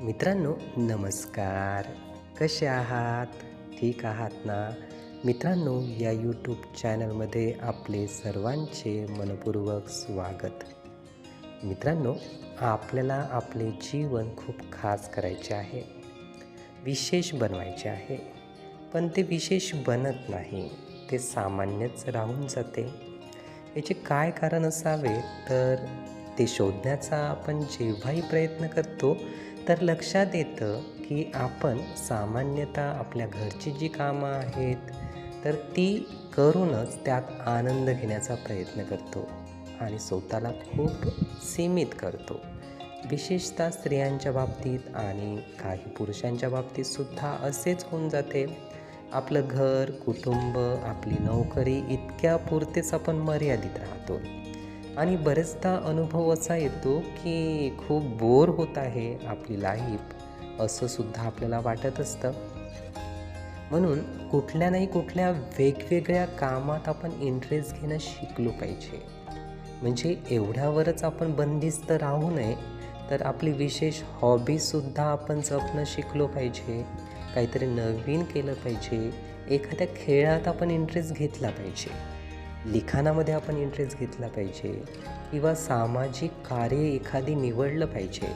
मित्रांनो नमस्कार. कसे आहात? ठीक आहात ना? मित्रांनो या यूट्यूब चॅनलमध्ये आपले सर्वांचे मनपूर्वक स्वागत. मित्रांनो आपल्याला आपले जीवन खूप खास करायचे आहे. विशेष बनवायचे आहे. पण ते विशेष बनत नाही. ते सामान्यच राहून जाते. याचे काय कारण असावे? तर ते शोधण्याचा आपण जेव्हाही प्रयत्न करतो तर लक्षात येतं की आपण सामान्यतः आपल्या घरची जी कामं आहेत तर ती करूनच त्यात आनंद घेण्याचा प्रयत्न करतो आणि स्वतःला खूप सीमित करतो. विशेषतः स्त्रियांच्या बाबतीत आणि काही पुरुषांच्या बाबतीत सुद्धा असेच होऊन जाते. आपलं घर कुटुंब आपली नोकरी इतक्या पुरतेच आपण मर्यादित राहतो. आणि बरेचदा अनुभव असा येतो की खूप बोर होत आहे आपली लाईफ असंसुद्धा आपल्याला वाटत असतं. म्हणून कुठल्या नाही कुठल्या वेगवेगळ्या कामात आपण इंटरेस्ट घेणं शिकलो पाहिजे. म्हणजे एवढ्यावरच आपण बंदिस्त राहू नये तर आपली विशेष हॉबीसुद्धा आपण जपणं शिकलो पाहिजे. काहीतरी नवीन केलं पाहिजे. एखाद्या खेळात आपण इंटरेस्ट घेतला पाहिजे. लिखाणामध्ये आपण इंटरेस्ट घेतला पाहिजे किंवा सामाजिक कार्य एखादी निवडलं पाहिजे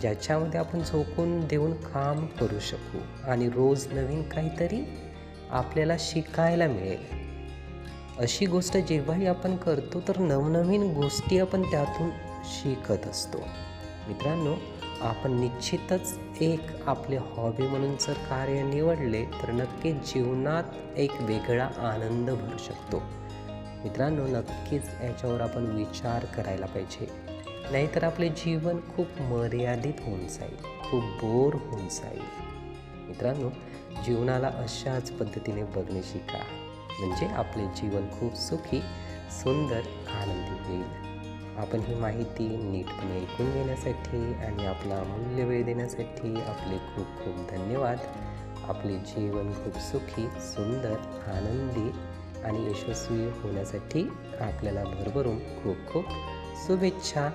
ज्याच्यामध्ये आपण झोकून देऊन काम करू शकू आणि रोज नवीन काहीतरी आपल्याला शिकायला मिळेल. अशी गोष्ट जेव्हाही आपण करतो तर नवनवीन गोष्टी आपण त्यातून शिकत असतो. मित्रांनो आपण निश्चितच एक आपले हॉबी म्हणून जर कार्य निवडले तर नक्की जीवनात एक वेगळा आनंद भरू शकतो. मित्रांनो नक्कीच याच्यावर आपण विचार करायला पाहिजे. नाहीतर आपले जीवन खूप मर्यादित होऊन जाईल खूप बोर होऊन जाईल. मित्रांनो जीवनाला अशाच पद्धतीने बघणे शिका. म्हणजे आपले जीवन खूप सुखी सुंदर आनंदी होईल. आपण ही माहिती नीटपणे ऐकून घेण्यासाठी आणि आपला अमूल्य वेळ देण्यासाठी आपले खूप खूप धन्यवाद. आपले जीवन खूप सुखी सुंदर आनंदी आणि यशस्वी होण्यासाठी आपल्याला भरभरून खूप खूप शुभेच्छा.